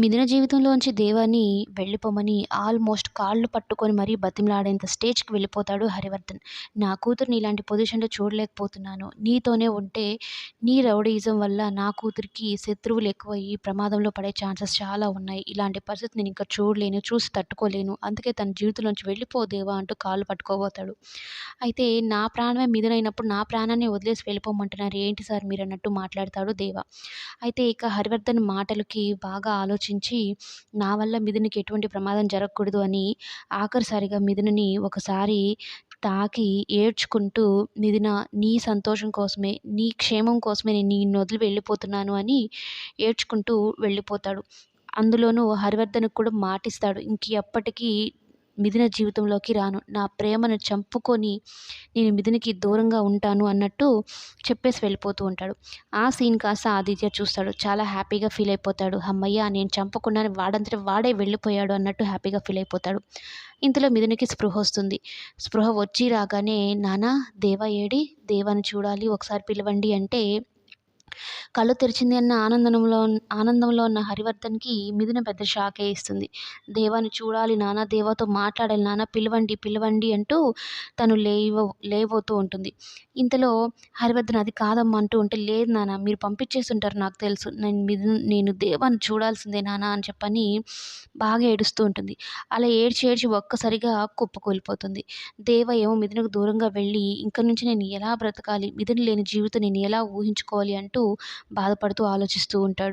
మిథున జీవితంలోంచి దేవాని వెళ్ళిపోమని ఆల్మోస్ట్ కాళ్ళు పట్టుకొని మరీ బతిమలాడేంత స్టేజ్కి వెళ్ళిపోతాడు హరివర్ధన్. నా కూతుర్ని ఇలాంటి పొజిషన్లో చూడలేకపోతున్నాను. నీతోనే ఉంటే నీ రౌడీయిజం వల్ల నా కూతురికి శత్రువులు ఎక్కువయ్యి ప్రమాదంలో పడే ఛాన్సెస్ చాలా ఉన్నాయి. ఇలాంటి పరిస్థితి నేను ఇంకా చూడలేను చూసి తట్టుకోలేను. అందుకే తన జీవితంలోంచి వెళ్ళిపో దేవా అంటూ కాళ్ళు పట్టుకోబోతాడు. అయితే నా ప్రాణమే మిథునైనప్పుడు నా ప్రాణాన్ని వదిలేసి వెళ్ళిపోమంటున్నారు. ఏంటి సార్ మీరు అన్నట్టు మాట్లాడతాడు దేవా. అయితే ఇక హరివర్ధన్ మాటలకి బాగా ఆలోచన ఆలోచించి నా వల్ల మిథునికి ఎటువంటి ప్రమాదం జరగకూడదు అని ఆఖరిసారిగా మిథునని ఒకసారి తాకి ఏడ్చుకుంటూ మిథున నీ సంతోషం కోసమే నీ క్షేమం కోసమే నేను నిన్ను వదిలి వెళ్ళిపోతున్నాను అని ఏడ్చుకుంటూ వెళ్ళిపోతాడు. అందులోనూ హరివర్ధన్కి కూడా మాటిస్తాడు. ఇంక ఎప్పటికీ మిథున జీవితంలోకి రాను. నా ప్రేమను చంపుకొని నేను మిథునికి దూరంగా ఉంటాను అన్నట్టు చెప్పేసి వెళ్ళిపోతూ ఉంటాడు. ఆ సీన్ కాస్త ఆదిత్య చూస్తాడు. చాలా హ్యాపీగా ఫీల్ అయిపోతాడు. అమ్మయ్య నేను చంపకుండా వాడంతట వాడే వెళ్ళిపోయాడు అన్నట్టు హ్యాపీగా ఫీల్ అయిపోతాడు. ఇంతలో మిథునికి స్పృహ వస్తుంది. స్పృహ వచ్చి రాగానే నానా దేవ ఏడి? దేవాని చూడాలి. ఒకసారి పిలవండి అంటే కళ్ళు తెరిచింది అన్న ఆనందంలో ఆనందంలో ఉన్న హరివర్ధన్కి మిథున పెద్ద షాకే ఇస్తుంది. దేవాని చూడాలి నాన్న దేవాతో మాట్లాడాలి నాన్న పిలవండి పిలవండి అంటూ తను లేవ లేవోతూ ఉంటుంది. ఇంతలో హరివర్ధన్ అది కాదమ్మా అంటూ ఉంటే లేదు నాన్న మీరు పంపించేస్తుంటారు నాకు తెలుసు. నేను మిథున్ నేను దేవాన్ని చూడాల్సిందే నాన్న అని చెప్పని బాగా ఏడుస్తూ ఉంటుంది. అలా ఏడ్చి ఏడ్చి ఒక్కసారిగా కుప్పకూలిపోతుంది దేవ ఏమో మిథునకు దూరంగా వెళ్ళి ఇంక నుంచి నేను ఎలా బ్రతకాలి? మిథున లేని జీవితం నేను ఎలా ఊహించుకోవాలి? అంటూ బాధపడుతూ ఆలోచిస్తూ ఉంటాడు.